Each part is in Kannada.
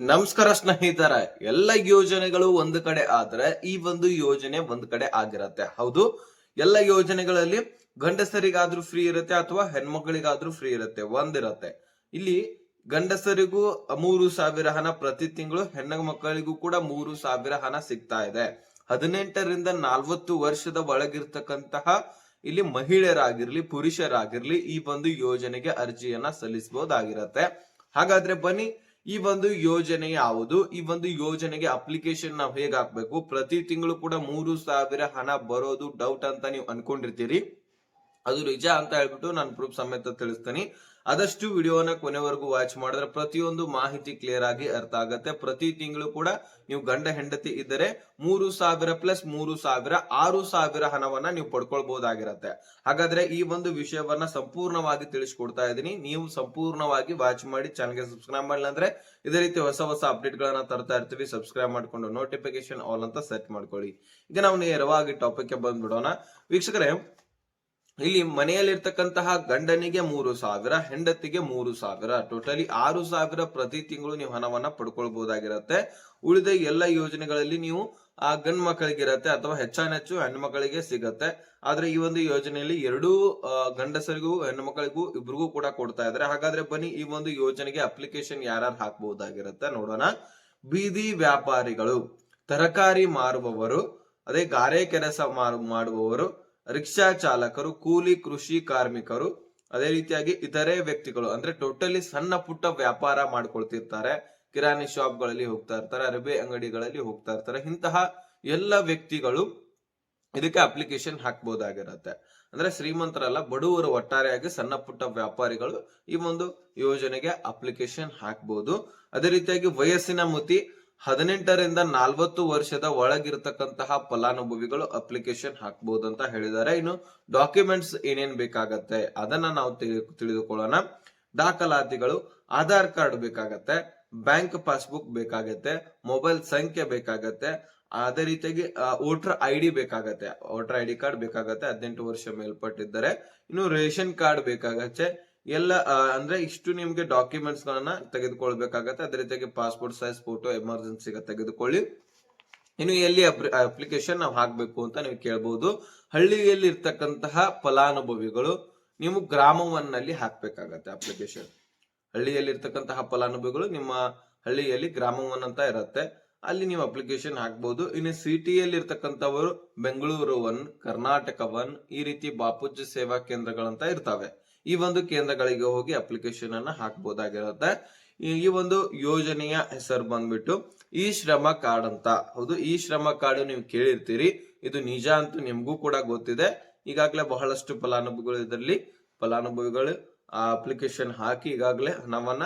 ನಮಸ್ಕಾರ ಸ್ನೇಹಿತರ, ಎಲ್ಲ ಯೋಜನೆಗಳು ಒಂದು ಕಡೆ ಆದ್ರೆ ಈ ಒಂದು ಯೋಜನೆ ಒಂದು ಕಡೆ ಆಗಿರತ್ತೆ. ಹೌದು, ಎಲ್ಲ ಯೋಜನೆಗಳಲ್ಲಿ ಗಂಡಸರಿಗಾದ್ರೂ ಫ್ರೀ ಇರುತ್ತೆ ಅಥವಾ ಹೆಣ್ಮಕ್ಳಿಗಾದ್ರೂ ಫ್ರೀ ಇರುತ್ತೆ, ಒಂದಿರತ್ತೆ. ಇಲ್ಲಿ ಗಂಡಸರಿಗೂ ಮೂರು ಸಾವಿರ ಹಣ ಪ್ರತಿ ತಿಂಗಳು ಹೆಣ್ಣು ಮಕ್ಕಳಿಗೂ ಕೂಡ ಮೂರು ಸಾವಿರ ಹಣ ಸಿಗ್ತಾ ಇದೆ. ಹದಿನೆಂಟರಿಂದ ನಾಲ್ವತ್ತು ವರ್ಷದ ಒಳಗಿರ್ತಕ್ಕಂತಹ ಇಲ್ಲಿ ಮಹಿಳೆಯರಾಗಿರ್ಲಿ, ಪುರುಷರಾಗಿರ್ಲಿ ಈ ಒಂದು ಯೋಜನೆಗೆ ಅರ್ಜಿಯನ್ನ ಸಲ್ಲಿಸಬಹುದಾಗಿರತ್ತೆ. ಹಾಗಾದ್ರೆ ಬನ್ನಿ ಈ ಒಂದು ಯೋಜನೆ ಯಾವುದು? ಈ ಒಂದು ಯೋಜನೆಗೆ ಅಪ್ಲಿಕೇಶನ್ ನಾವು ಹೇಗೆ ಹಾಕ್ಬೇಕು? ಪ್ರತಿ ತಿಂಗಳು ಕೂಡ ಮೂರು ಸಾವಿರ ಹಣ ಬರೋದು ಡೌಟ್ ಅಂತ ನೀವು ಅನ್ಕೊಂಡಿರ್ತೀರಿ. ಅದು ನಿಜ ಅಂತ ಹೇಳ್ಬಿಟ್ಟು ನಾನು ಪ್ರೂಫ್ ಸಮೇತ ತಿಳಿಸ್ತೀನಿ. ಆದಷ್ಟು ವಿಡಿಯೋನ ಕೊನೆವರೆಗೂ ವಾಚ್ ಮಾಡಿದ್ರೆ ಪ್ರತಿಯೊಂದು ಮಾಹಿತಿ ಕ್ಲಿಯರ್ ಆಗಿ ಅರ್ಥ ಆಗತ್ತೆ. ಪ್ರತಿ ತಿಂಗಳು ಕೂಡ ನೀವು ಗಂಡ, ಹೆಂಡತಿ ಇದ್ದರೆ ಮೂರು ಸಾವಿರ ಪ್ಲಸ್ ಮೂರು ಸಾವಿರ, ಆರು ಸಾವಿರ ಹಣವನ್ನ ನೀವು ಪಡ್ಕೊಳ್ಬಹುದಾಗಿರತ್ತೆ ಹಾಗಾದ್ರೆ ಈ ಒಂದು ವಿಷಯವನ್ನ ಸಂಪೂರ್ಣವಾಗಿ ತಿಳಿಸ್ಕೊಡ್ತಾ ಇದ್ದೀನಿ. ನೀವು ಸಂಪೂರ್ಣವಾಗಿ ವಾಚ್ ಮಾಡಿ ಚಾನಲ್ಗೆ ಸಬ್ಸ್ಕ್ರೈಬ್ ಮಾಡಿಲ್ಲ ಅಂದ್ರೆ ಇದೇ ರೀತಿ ಹೊಸ ಹೊಸ ಅಪ್ಡೇಟ್ ಗಳನ್ನ ತರ್ತಾ ಇರ್ತೀವಿ. ಸಬ್ಸ್ಕ್ರೈಬ್ ಮಾಡ್ಕೊಂಡು ನೋಟಿಫಿಕೇಶನ್ ಆಲ್ ಅಂತ ಸೆಟ್ ಮಾಡ್ಕೊಳ್ಳಿ. ಈಗ ನಾವು ನೇರವಾಗಿ ಟಾಪಿಕ್ ಬಂದ್ಬಿಡೋಣ. ವೀಕ್ಷಕರೇ ಇಲ್ಲಿ ಮನೆಯಲ್ಲಿರ್ತಕ್ಕಂತಹ ಗಂಡನಿಗೆ ಮೂರು ಸಾವಿರ, ಹೆಂಡತಿಗೆ ಮೂರು ಸಾವಿರ. ಟೋಟಲಿ ಆರು ಸಾವಿರ ಪ್ರತಿ ತಿಂಗಳು ನೀವು ಹಣವನ್ನ ಪಡ್ಕೊಳ್ಬಹುದಾಗಿರತ್ತೆ. ಉಳಿದ ಎಲ್ಲ ಯೋಜನೆಗಳಲ್ಲಿ ನೀವು, ಆ, ಗಂಡ್ ಮಕ್ಕಳಿಗಿರತ್ತೆ ಅಥವಾ ಹೆಚ್ಚಾನೆಚ್ಚು ಹೆಣ್ಣು ಮಕ್ಕಳಿಗೆ ಸಿಗತ್ತೆ. ಆದ್ರೆ ಈ ಒಂದು ಯೋಜನೆಯಲ್ಲಿ ಎರಡೂ ಗಂಡಸರಿಗೂ ಹೆಣ್ಣು ಇಬ್ರಿಗೂ ಕೂಡ ಕೊಡ್ತಾ ಇದಾರೆ ಹಾಗಾದ್ರೆ ಬನ್ನಿ, ಈ ಒಂದು ಯೋಜನೆಗೆ ಅಪ್ಲಿಕೇಶನ್ ಯಾರ್ಯಾರು ಹಾಕಬಹುದಾಗಿರತ್ತೆ ನೋಡೋಣ. ಬೀದಿ ವ್ಯಾಪಾರಿಗಳು, ತರಕಾರಿ ಮಾರುವವರು, ಅದೇ ಗಾರೆ ಕೆಲಸ ಮಾಡುವವರು ರಿಕ್ಷಾ ಚಾಲಕರು, ಕೂಲಿ ಕೃಷಿ ಕಾರ್ಮಿಕರು, ಅದೇ ರೀತಿಯಾಗಿ ಇತರೆ ವ್ಯಕ್ತಿಗಳು, ಅಂದ್ರೆ ಟೋಟಲಿ ಸಣ್ಣ ಪುಟ್ಟ ವ್ಯಾಪಾರ ಮಾಡ್ಕೊಳ್ತಿರ್ತಾರೆ. ಕಿರಾಣಿ ಶಾಪ್ಗಳಲ್ಲಿ ಹೋಗ್ತಾ ಇರ್ತಾರೆ, ಅರಬಿ ಅಂಗಡಿಗಳಲ್ಲಿ ಹೋಗ್ತಾ ಇರ್ತಾರೆ. ಇಂತಹ ಎಲ್ಲ ವ್ಯಕ್ತಿಗಳು ಇದಕ್ಕೆ ಅಪ್ಲಿಕೇಶನ್ ಹಾಕ್ಬೋದಾಗಿರತ್ತೆ. ಅಂದ್ರೆ ಶ್ರೀಮಂತರಲ್ಲ, ಬಡವರು ಒಟ್ಟಾರೆಯಾಗಿ ಸಣ್ಣ ಪುಟ್ಟ ವ್ಯಾಪಾರಿಗಳು ಈ ಒಂದು ಯೋಜನೆಗೆ ಅಪ್ಲಿಕೇಶನ್ ಹಾಕ್ಬೋದು. ಅದೇ ರೀತಿಯಾಗಿ ವಯಸ್ಸಿನ ಮಿತಿ ಹದಿನೆಂಟರಿಂದ ನಾಲ್ವತ್ತು ವರ್ಷದ ಒಳಗಿರ್ತಕ್ಕಂತಹ ಫಲಾನುಭವಿಗಳು ಅಪ್ಲಿಕೇಶನ್ ಹಾಕಬಹುದು ಅಂತ ಹೇಳಿದ್ದಾರೆ. ಇನ್ನು ಡಾಕ್ಯುಮೆಂಟ್ಸ್ ಏನೇನ್ ಬೇಕಾಗತ್ತೆ ಅದನ್ನ ನಾವು ತಿಳಿ- ತಿಳಿದುಕೊಳ್ಳೋಣ. ದಾಖಲಾತಿಗಳು, ಆಧಾರ್ ಕಾರ್ಡ್ ಬೇಕಾಗತ್ತೆ, ಬ್ಯಾಂಕ್ ಪಾಸ್ಬುಕ್ ಬೇಕಾಗತ್ತೆ, ಮೊಬೈಲ್ ಸಂಖ್ಯೆ ಬೇಕಾಗತ್ತೆ, ಅದೇ ರೀತಿಯಾಗಿ ವೋಟರ್ ಐ ಡಿ ಬೇಕಾಗತ್ತೆ. ವೋಟರ್ ಐ ಡಿ ಕಾರ್ಡ್ ಬೇಕಾಗತ್ತೆ, ಹದಿನೆಂಟು ವರ್ಷ ಮೇಲ್ಪಟ್ಟಿದ್ದರೆ. ಇನ್ನು ರೇಷನ್ ಕಾರ್ಡ್ ಬೇಕಾಗತ್ತೆ ಎಲ್ಲ ಅಂದ್ರೆ ಇಷ್ಟು ನಿಮ್ಗೆ ಡಾಕ್ಯುಮೆಂಟ್ಸ್ ಗಳನ್ನ ತೆಗೆದುಕೊಳ್ಬೇಕಾಗತ್ತೆ. ಅದೇ ರೀತಿಯಾಗಿ ಪಾಸ್ಪೋರ್ಟ್ ಸೈಜ್ ಫೋಟೋ ಎಮರ್ಜೆನ್ಸಿಗೆ ತೆಗೆದುಕೊಳ್ಳಿ. ಇನ್ನು ಎಲ್ಲಿ ಅಪ್ಲಿಕೇಶನ್ ನಾವು ಹಾಕ್ಬೇಕು ಅಂತ ನೀವು ಕೇಳಬಹುದು ಹಳ್ಳಿಯಲ್ಲಿ ಇರ್ತಕ್ಕಂತಹ ಫಲಾನುಭವಿಗಳು ನೀವು ಗ್ರಾಮವನ್ನಲ್ಲಿ ಹಾಕ್ಬೇಕಾಗತ್ತೆ ಅಪ್ಲಿಕೇಶನ್ ಹಳ್ಳಿಯಲ್ಲಿ ಇರ್ತಕ್ಕಂತಹ ಫಲಾನುಭವಿಗಳು ನಿಮ್ಮ ಹಳ್ಳಿಯಲ್ಲಿ ಗ್ರಾಮವನ್ ಅಂತ ಇರತ್ತೆ. ಅಲ್ಲಿ ನೀವು ಅಪ್ಲಿಕೇಶನ್ ಹಾಕ್ಬಹುದು ಇನ್ನು ಸಿಟಿಯಲ್ಲಿ ಇರ್ತಕ್ಕಂಥವರು ಬೆಂಗಳೂರು ಒನ್, ಕರ್ನಾಟಕ ಒನ್, ಈ ರೀತಿ ಬಾಪೂಜಿ ಸೇವಾ ಕೇಂದ್ರಗಳಂತ ಇರ್ತವೆ. ಈ ಒಂದು ಕೇಂದ್ರಗಳಿಗೆ ಹೋಗಿ ಅಪ್ಲಿಕೇಶನ್ ಅನ್ನ ಹಾಕ್ಬೋದಾಗಿರುತ್ತೆ. ಈ ಒಂದು ಯೋಜನೆಯ ಹೆಸರು ಬಂದ್ಬಿಟ್ಟು ಈ ಶ್ರಮ ಕಾರ್ಡ್ ಅಂತ. ಹೌದು, ಈ ಶ್ರಮ ಕಾರ್ಡ್ ನೀವು ಕೇಳಿರ್ತೀರಿ. ಇದು ನಿಜ ಅಂತೂ ನಿಮ್ಗೂ ಕೂಡ ಗೊತ್ತಿದೆ. ಈಗಾಗಲೇ ಬಹಳಷ್ಟು ಫಲಾನುಭವಿಗಳು ಇದರಲ್ಲಿ ಫಲಾನುಭವಿಗಳು ಆ ಅಪ್ಲಿಕೇಶನ್ ಹಾಕಿ ಈಗಾಗಲೇ ಹಣವನ್ನ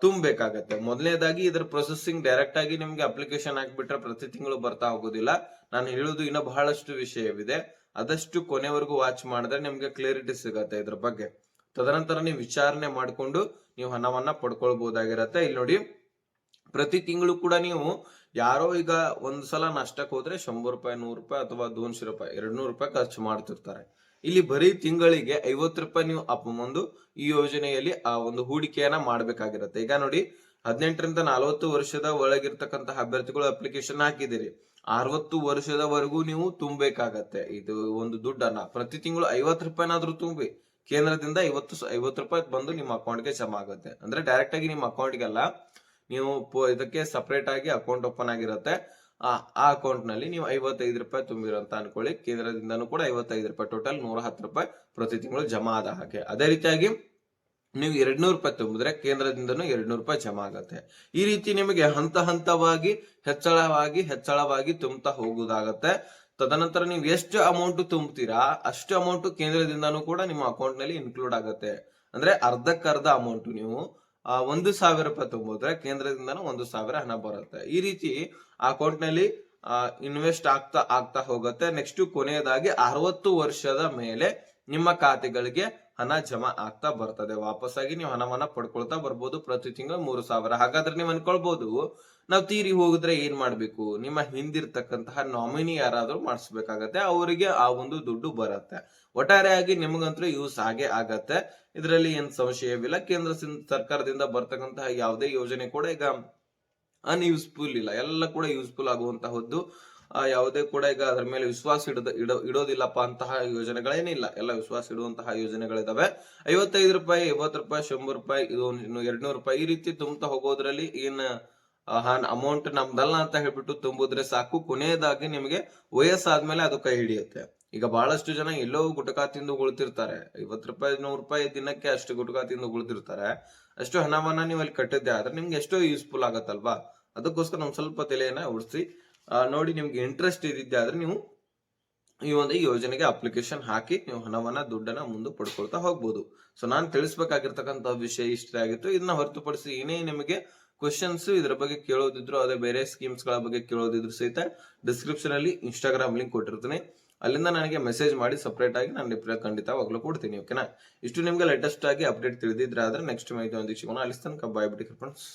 ತುಂಬಬೇಕಾಗತ್ತೆ. ಮೊದಲನೇದಾಗಿ ಇದರ ಪ್ರೊಸೆಸಿಂಗ್ ಡೈರೆಕ್ಟ್ ಆಗಿ ನಿಮ್ಗೆ ಅಪ್ಲಿಕೇಶನ್ ಹಾಕ್ಬಿಟ್ರೆ ಪ್ರತಿ ತಿಂಗಳು ಬರ್ತಾ ಹೋಗೋದಿಲ್ಲ. ನಾನು ಹೇಳುದು ಇನ್ನೂ ಬಹಳಷ್ಟು ವಿಷಯವಿದೆ. ಆದಷ್ಟು ಕೊನೆವರೆಗೂ ವಾಚ್ ಮಾಡಿದ್ರೆ ನಿಮ್ಗೆ ಕ್ಲಿಯರಿಟಿ ಸಿಗತ್ತೆ ಇದ್ರ ಬಗ್ಗೆ. ತದನಂತರ ನೀವು ವಿಚಾರಣೆ ಮಾಡಿಕೊಂಡು ನೀವು ಹಣವನ್ನ ಪಡ್ಕೊಳ್ಬಹುದಾಗಿರತ್ತೆ. ಇಲ್ಲಿ ನೋಡಿ, ಪ್ರತಿ ತಿಂಗಳು ಕೂಡ ನೀವು ಯಾರೋ ಈಗ ಒಂದ್ ಸಲ ನಷ್ಟಕ್ಕೆ ಹೋದ್ರೆ ಶಂಬರ್ ರೂಪಾಯಿ, ನೂರು ರೂಪಾಯಿ ಅಥವಾ ದೋನ್ಶೆ ರೂಪಾಯಿ ಎರಡ್ ನೂರು ರೂಪಾಯಿ ಖರ್ಚು ಮಾಡ್ತಿರ್ತಾರೆ. ಇಲ್ಲಿ ಬರೀ ತಿಂಗಳಿಗೆ ಐವತ್ತು ರೂಪಾಯಿ ನೀವು ಅಪ್ ಒಂದು ಈ ಯೋಜನೆಯಲ್ಲಿ ಆ ಒಂದು ಹೂಡಿಕೆಯನ್ನ ಮಾಡ್ಬೇಕಾಗಿರತ್ತೆ. ಈಗ ನೋಡಿ, ಹದಿನೆಂಟರಿಂದ ನಲವತ್ತು ವರ್ಷದ ಒಳಗಿರ್ತಕ್ಕಂತಹ ಅಭ್ಯರ್ಥಿಗಳು ಅಪ್ಲಿಕೇಶನ್ ಹಾಕಿದಿರಿ ಅರವತ್ತು ವರ್ಷದವರೆಗೂ ನೀವು ತುಂಬಬೇಕಾಗತ್ತೆ. ಇದು ಒಂದು ದುಡ್ಡನ್ನ. ಪ್ರತಿ ತಿಂಗಳು ಐವತ್ತು ರೂಪಾಯಿನಾದ್ರೂ ತುಂಬಿ. ಕೇಂದ್ರದಿಂದ ಐವತ್ತು ಐವತ್ತು ರೂಪಾಯಿ ಬಂದು ನಿಮ್ಮ ಅಕೌಂಟ್ಗೆ ಜಮಾ ಆಗುತ್ತೆ. ಅಂದ್ರೆ ಡೈರೆಕ್ಟ್ ಆಗಿ ನಿಮ್ಮ ಅಕೌಂಟ್ಗೆಲ್ಲ ನೀವು ಇದಕ್ಕೆ ಸಪರೇಟ್ ಆಗಿ ಅಕೌಂಟ್ ಓಪನ್ ಆಗಿರುತ್ತೆ. ಆ ಆ ಅಕೌಂಟ್ನಲ್ಲಿ ನೀವು ಐವತ್ತೈದು ರೂಪಾಯಿ ತುಂಬಿರೋ ಅಂತ ಅನ್ಕೊಳ್ಳಿ. ಕೇಂದ್ರದಿಂದನೂ ಕೂಡ ಐವತ್ತೈದು ರೂಪಾಯಿ ಟೋಟಲ್ ನೂರ ಹತ್ತು ರೂಪಾಯಿ ಪ್ರತಿ ತಿಂಗಳು ಜಮಾ ಆದ ಹಾಗೆ. ಅದೇ ರೀತಿಯಾಗಿ ನೀವು ಎರಡ್ ನೂರು ರೂಪಾಯಿ ತುಂಬಿದ್ರೆ ಕೇಂದ್ರದಿಂದನು ಎರಡ್ನೂರು ರೂಪಾಯಿ ಜಮಾ ಆಗುತ್ತೆ. ಈ ರೀತಿ ನಿಮಗೆ ಹಂತ ಹಂತವಾಗಿ ಹೆಚ್ಚಳವಾಗಿ ಹೆಚ್ಚಳವಾಗಿ ತುಂಬುತ್ತಾ ಹೋಗುವುದಾಗತ್ತೆ. ತದನಂತರ ನೀವು ಎಷ್ಟು ಅಮೌಂಟ್ ತುಂಬ್ತೀರಾ ಅಷ್ಟು ಅಮೌಂಟ್ ಕೇಂದ್ರದಿಂದನೂ ಕೂಡ ನಿಮ್ಮ ಅಕೌಂಟ್ನಲ್ಲಿ ಇನ್ಕ್ಲೂಡ್ ಆಗುತ್ತೆ. ಅಂದ್ರೆ ಅರ್ಧಕ್ಕರ್ಧ ಅಮೌಂಟ್ ನೀವು ಆ, ಒಂದು ಸಾವಿರ ರೂಪಾಯಿ ತುಂಬಿದ್ರೆ ಕೇಂದ್ರದಿಂದನೂ ಒಂದು ಸಾವಿರ ಹಣ ಬರುತ್ತೆ. ಈ ರೀತಿ ಅಕೌಂಟ್ನಲ್ಲಿ ಇನ್ವೆಸ್ಟ್ ಆಗ್ತಾ ಆಗ್ತಾ ಹೋಗುತ್ತೆ. ನೆಕ್ಸ್ಟ್ ಕೊನೆಯದಾಗಿ ಅರವತ್ತು ವರ್ಷದ ಮೇಲೆ ನಿಮ್ಮ ಖಾತೆಗಳಿಗೆ ಹಣ ಜಮಾ ಆಗ್ತಾ ಬರ್ತದೆ. ವಾಪಸ್ಸಾಗಿ ನೀವು ಹಣವನ್ನ ಪಡ್ಕೊಳ್ತಾ ಬರ್ಬೋದು ಪ್ರತಿ ತಿಂಗಳು ಮೂರು ಸಾವಿರ. ಹಾಗಾದ್ರೆ ನೀವು ಅನ್ಕೊಳ್ಬಹುದು ನಾವು ತೀರಿ ಹೋಗಿದ್ರೆ ಏನ್ ಮಾಡ್ಬೇಕು? ನಿಮ್ಮ ಹಿಂದಿರ್ತಕ್ಕಂತಹ ನಾಮಿನಿ ಯಾರಾದ್ರೂ ಮಾಡಿಸ್ಬೇಕಾಗತ್ತೆ, ಅವರಿಗೆ ಆ ಒಂದು ದುಡ್ಡು ಬರುತ್ತೆ. ಒಟ್ಟಾರೆಯಾಗಿ ನಿಮಗಂತೂ ಯೂಸ್ ಆಗೇ ಆಗತ್ತೆ. ಇದರಲ್ಲಿ ಏನ್ ಸಂಶಯವಿಲ್ಲ. ಕೇಂದ್ರ ಸರ್ಕಾರದಿಂದ ಬರ್ತಕ್ಕಂತಹ ಯಾವುದೇ ಯೋಜನೆ ಕೂಡ ಈಗ ಅನ್ಯೂಸ್ಫುಲ್ ಇಲ್ಲ. ಎಲ್ಲ ಕೂಡ ಯೂಸ್ಫುಲ್ ಆಗುವಂತಹದ್ದು ಯಾವುದೇ ಕೂಡ ಈಗ ಅದರ ಮೇಲೆ ವಿಶ್ವಾಸ ಇಡದ ಇಡೋ ಇಡೋದಿಲ್ಲಪ್ಪ ಅಂತಹ ಯೋಜನೆಗಳೇನಿಲ್ಲ. ಎಲ್ಲ ವಿಶ್ವಾಸ ಇಡುವಂತಹ ಯೋಜನೆಗಳಿದಾವೆ. ಐವತ್ತೈದು ರೂಪಾಯಿ ಐವತ್ತು ರೂಪಾಯಿ ಶಂಬರ್ ರೂಪಾಯಿ, ಇದು ಇನ್ನು ಎರಡ್ನೂರು ರೂಪಾಯಿ ಈ ರೀತಿ ತುಂಬುತ್ತಾ ಹೋಗೋದ್ರಲ್ಲಿ ಏನ್ ಅಮೌಂಟ್ ನಮ್ದಲ್ಲ ಅಂತ ಹೇಳ್ಬಿಟ್ಟು ತುಂಬಿದ್ರೆ ಸಾಕು. ಕೊನೆಯದಾಗಿ ನಿಮಗೆ ವಯಸ್ಸಾದ್ಮೇಲೆ ಅದು ಕೈ ಹಿಡಿಯುತ್ತೆ. ಈಗ ಬಹಳಷ್ಟು ಜನ ಎಲ್ಲೋ ಗುಟಕ ತಿಂದು ಉಳ್ತಿರ್ತಾರೆ ಐವತ್ತು ರೂಪಾಯಿ ನೂರು ರೂಪಾಯಿ ದಿನಕ್ಕೆ ಅಷ್ಟು ಗುಟಕ ತಿಂದು ಉಳ್ತಿರ್ತಾರೆ ಅಷ್ಟು ಹಣವನ್ನ ನೀವು ಅಲ್ಲಿ ಕಟ್ಟಿದ್ದೆ ಆದ್ರೆ ನಿಮ್ಗೆ ಎಷ್ಟೋ ಯೂಸ್ಫುಲ್ ಆಗತ್ತಲ್ವಾ? ಅದಕ್ಕೋಸ್ಕರ ನಮ್ ಸ್ವಲ್ಪ ತಲೆಯನ್ನ ಉಡಿಸಿ. ನೋಡಿ, ನಿಮ್ಗೆ ಇಂಟ್ರೆಸ್ಟ್ ಇದ್ದಿದ್ದೆ ಆದ್ರೆ ನೀವು ಈ ಒಂದು ಯೋಜನೆಗೆ ಅಪ್ಲಿಕೇಶನ್ ಹಾಕಿ ನೀವು ಹಣವನ್ನ, ದುಡ್ಡನ್ನ ಮುಂದೆ ಪಡ್ಕೊಳ್ತಾ ಹೋಗ್ಬೋದು. ಸೊ ನಾನು ತಿಳಿಸ್ಬೇಕಾಗಿರ್ತಕ್ಕಂಥ ವಿಷಯ ಇಷ್ಟೇ ಆಗಿತ್ತು. ಇದನ್ನ ಹೊರತುಪಡಿಸಿ ಏನೇ ನಿಮಗೆ ಕ್ವಶನ್ಸ್ ಇದ್ರ ಬಗ್ಗೆ ಕೇಳೋದಿದ್ರು, ಅದೇ ಬೇರೆ ಸ್ಕೀಮ್ಸ್ಗಳ ಬಗ್ಗೆ ಕೇಳೋದಿದ್ರು ಸಹಿತ ಡಿಸ್ಕ್ರಿಪ್ಷನ್ ಅಲ್ಲಿ ಇನ್ಸ್ಟಾಗ್ರಾಮ್ ಲಿಂಕ್ ಕೊಟ್ಟಿರ್ತೀನಿ. ಅಲ್ಲಿಂದ ನನಗೆ ಮೆಸೇಜ್ ಮಾಡಿ ಸಪರೇಟ್ ಆಗಿ ನಾನು ರಿಪ್ಲೈ ಖಂಡಿತವಾಗ್ಲೂ ಕೊಡ್ತೀನಿ ಓಕೆನಾ ಇಷ್ಟು ನಿಮ್ಗೆ ಲೇಟೆಸ್ಟ್ ಆಗಿ ಅಪ್ಡೇಟ್ ತಿಳಿದಿದ್ರೆ ಆದ್ರೆ ನೆಕ್ಸ್ಟ್ ಮಾಹಿತಿ ಒಂದಿಗೆ ಸಿಗೋಣ. ಅಲ್ಲಿ ತನಕ ಬಾಯ್ ಬಿಟ್ಟಿ ಫ್ರೆಂಡ್ಸ್